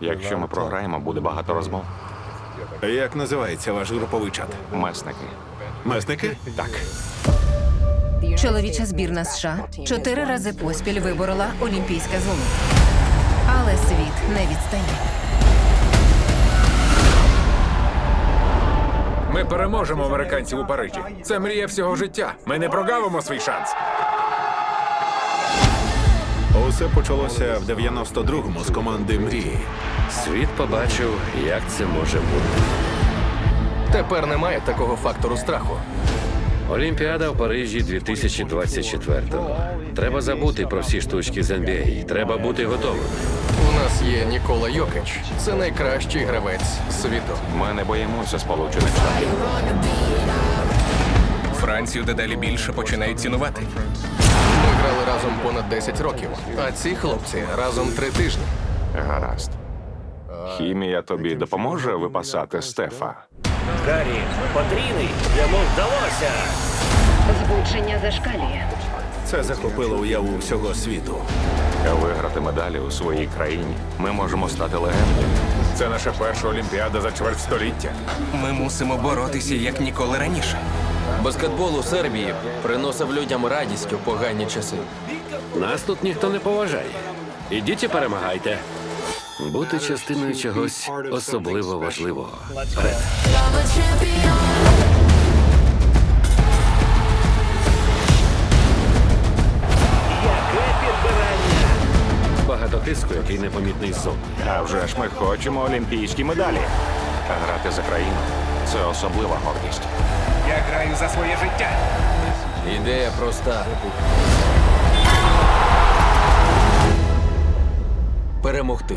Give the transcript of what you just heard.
Якщо ми програємо, буде багато розмов. Як називається ваш груповий чат? Месники. Месники? Так. Чоловіча збірна США чотири рази поспіль виборола олімпійське золото. Але світ не відстає. Ми переможемо американців у Парижі. Це мрія всього життя. Ми не прогавимо свій шанс. Усе почалося в 92-му з команди Мрії. Світ побачив, як це може бути. Тепер немає такого фактору страху. Олімпіада в Парижі 2024-го. Треба забути про всі штучки з NBA. Треба бути готовим. У нас є Нікола Йокич. Це найкращий гравець світу. Ми не боїмося Сполучених Штатів. Францію дедалі більше починають цінувати. Ми грали разом понад 10 років, а ці хлопці разом три тижні. Гаразд. Хімія тобі допоможе випасати Стефа. Гаррі, потрійний, йому вдалося. Збудження зашкалює. Це захопило уяву всього світу. Виграти медалі у своїй країні. Ми можемо стати легендою. Це наша перша олімпіада за чверть століття. Ми мусимо боротися як ніколи раніше. Баскетбол у Сербії приносив людям радість у погані часи. Нас тут ніхто не поважає. Ідіть і перемагайте. Бути частиною чогось особливо важливого. Вперед. Багато тиску, який непомітний ззовні. А вже ж ми хочемо олімпійські медалі. А грати за країну це особлива гордість. Я граю за своє життя. Ідея проста. Перемогти.